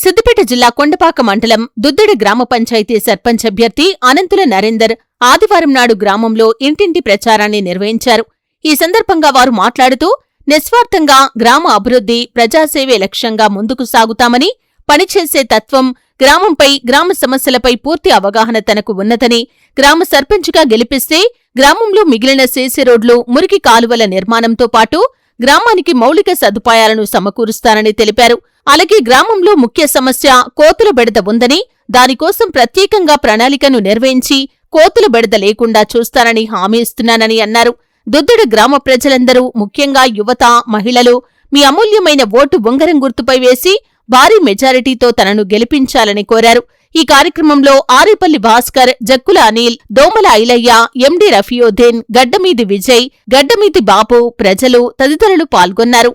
సిద్దిపేట జిల్లా కొండపాక మండలం దుద్దెడ గ్రామ పంచాయతీ సర్పంచ్ అభ్యర్థి అనంతుల నరేందర్ ఆదివారం నాడు గ్రామంలో ఇంటింటి ప్రచారాన్ని నిర్వహించారు. ఈ సందర్భంగా వారు మాట్లాడుతూ నిస్వార్థంగా గ్రామ అభివృద్ధి ప్రజాసేవే లక్ష్యంగా ముందుకు సాగుతామని పనిచేసే తత్వం గ్రామంపై గ్రామ సమస్యలపై పూర్తి అవగాహన తనకు ఉన్నదని గ్రామ సర్పంచ్గా గెలిపిస్తే గ్రామంలో మిగిలిన సీసీ రోడ్లు మురికి కాలువల నిర్మాణంతో పాటు గ్రామానికి మౌలిక సదుపాయాలను సమకూరుస్తానని తెలిపారు. అలాగే గ్రామంలో ముఖ్య సమస్య కోతుల బెడద ఉందని దానికోసం ప్రత్యేకంగా ప్రణాళికను నిర్వహించి కోతుల బెడద లేకుండా చూస్తానని హామీ ఇస్తున్నానని అన్నారు. దుద్దుడు గ్రామ ప్రజలందరూ ముఖ్యంగా యువత మహిళలు మీ అమూల్యమైన ఓటు ఉంగరం గుర్తుపై వేసి భారీ మెజారిటీతో తనను గెలిపించాలని కోరారు. ఈ కార్యక్రమంలో ఆరేపల్లి భాస్కర్ జక్కుల అనిల్ దోమల ఐలయ్య ఎండి రఫియోద్దీన్ గడ్డమీది విజయ్ గడ్డమీది బాపు ప్రజలు తదితరులు పాల్గొన్నారు.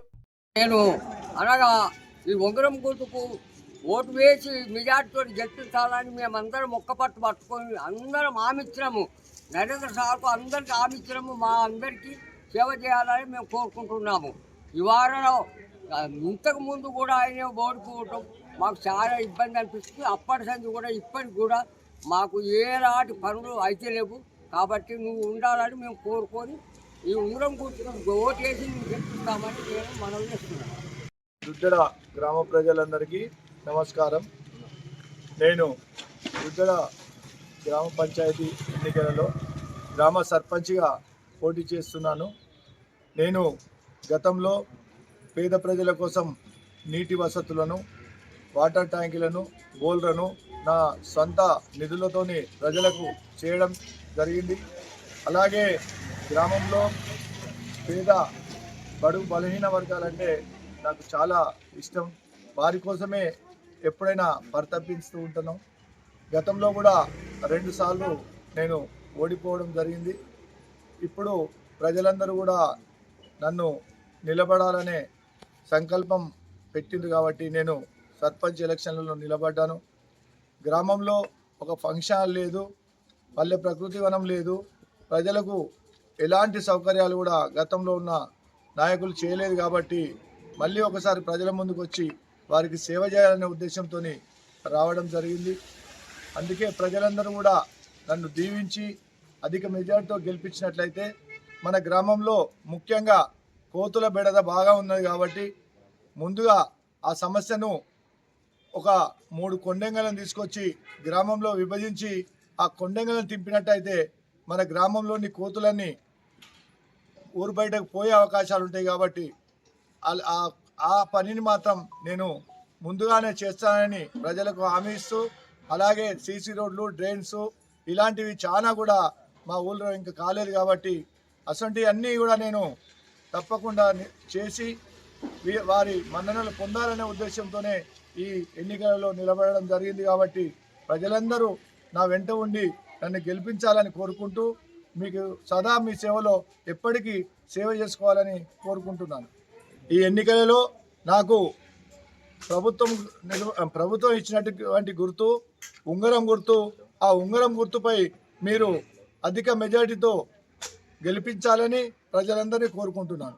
నేను అనగా ఈ ఉంగరం గుర్తుకు ఓటు వేసి మెజార్టీతో గెలిపించాలని మేమందరం ఒక్కపట్టు పట్టుకొని అందరం ఆమిత్రము. నరేంద్ర సార్కు అందరికి ఆమిత్రము మా అందరికీ సేవ చేయాలని మేము కోరుకుంటున్నాము. ఈ వారంలో ఇంతకు ముందు కూడా ఆయన ఓడిపోవటం మాకు చాలా ఇబ్బంది అనిపిస్తుంది. అప్పటి సంది కూడా ఇప్పటికి కూడా మాకు ఏ పనులు అయితే లేవు. కాబట్టి నువ్వు ఉండాలని మేము కోరుకొని ఈ ఉంగరం కూర్చుని ఓటేసి నువ్వు నేను మనవి చేస్తున్నాను. దుద్దెడ గ్రామ ప్రజలందరికీ నమస్కారం. నేను దుద్దడ గ్రామ పంచాయతీ ఎన్నికలలో గ్రామ సర్పంచ్గా పోటీ చేస్తున్నాను. నేను గతంలో పేద ప్రజల కోసం నీటి వసతులను వాటర్ ట్యాంకులను బోల్లను నా సొంత నిధులతోని ప్రజలకు చేయడం జరిగింది. అలాగే గ్రామంలో పేద బడుగు బలహీన వర్గాలంటే నాకు చాలా ఇష్టం. వారి కోసమే ఎప్పుడైనా పరితప్పిస్తూ ఉంటున్నాం. గతంలో కూడా రెండుసార్లు నేను ఓడిపోవడం జరిగింది. ఇప్పుడు ప్రజలందరూ కూడా నన్ను నిలబడాలనే సంకల్పం పెట్టింది కాబట్టి నేను సర్పంచ్ ఎలక్షన్లలో నిలబడ్డాను. గ్రామంలో ఒక ఫంక్షన్ హాల్ లేదు పల్లె ప్రకృతి వనం లేదు. ప్రజలకు ఎలాంటి సౌకర్యాలు కూడా గతంలో ఉన్న నాయకులు చేయలేదు కాబట్టి మళ్ళీ ఒకసారి ప్రజల ముందుకు వచ్చి వారికి సేవ చేయాలనే ఉద్దేశంతో రావడం జరిగింది. అందుకే ప్రజలందరూ కూడా నన్ను దీవించి అధిక మెజార్టీతో గెలిపించినట్లయితే మన గ్రామంలో ముఖ్యంగా కోతుల బెడద బాగా ఉన్నది కాబట్టి ముందుగా ఆ సమస్యను ఒక మూడు కొండెంగలను తీసుకొచ్చి గ్రామంలో విభజించి ఆ కొండెంగలను తింపినట్టయితే మన గ్రామంలోని కోతులన్నీ ఊరు బయటకు పోయే అవకాశాలు ఉంటాయి కాబట్టి ఆ- పనిని మాత్రం నేను ముందుగానే చేస్తానని ప్రజలకు హామీ ఇస్తూ అలాగే సీసీ రోడ్లు డ్రైన్స్ ఇలాంటివి చాలా కూడా మా ఊళ్ళో ఇంకా కాలేదు కాబట్టి అసంటి అన్నీ కూడా నేను తప్పకుండా చేసి వారి మన్ననలు పొందాలనే ఉద్దేశంతోనే ఈ ఎన్నికలలో నిలబడడం జరిగింది కాబట్టి ప్రజలందరూ నా వెంట ఉండి నన్ను గెలిపించాలని కోరుకుంటూ మీకు సదా మీ సేవలో ఎప్పటికీ సేవ చేసుకోవాలని కోరుకుంటున్నాను. ఈ ఎన్నికలలో నాకు ప్రభుత్వం ప్రభుత్వం ఇచ్చినటువంటి గుర్తు ఉంగరం గుర్తు ఆ ఉంగరం గుర్తుపై మీరు అధిక మెజారిటీతో గెలిపించాలని ప్రజలందరినీ కోరుకుంటున్నాను.